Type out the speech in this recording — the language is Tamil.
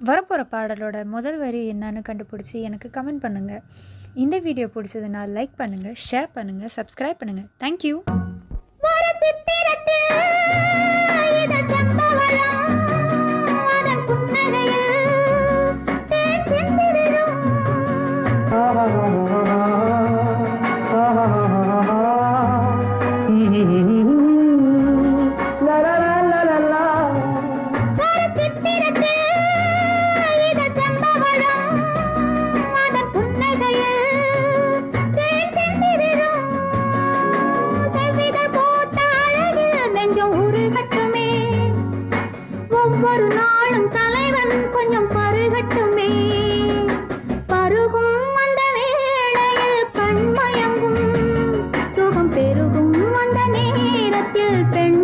வரப்போகிற பாடலோட முதல் வரி என்னன்னு கண்டுபிடிச்சி எனக்கு கமெண்ட் பண்ணுங்கள் இந்த வீடியோ பிடிச்சதுன்னா லைக் பண்ணுங்கள் ஷேர் பண்ணுங்கள் சப்ஸ்கிரைப் பண்ணுங்கள் தேங்க்யூ ஒரு நாளும் தலைவன் கொஞ்சம் பருகட்டுமே. பருகும் அந்த வேளையில் பெண் மயங்கும் சுகம் பெருகும் அந்த பெண்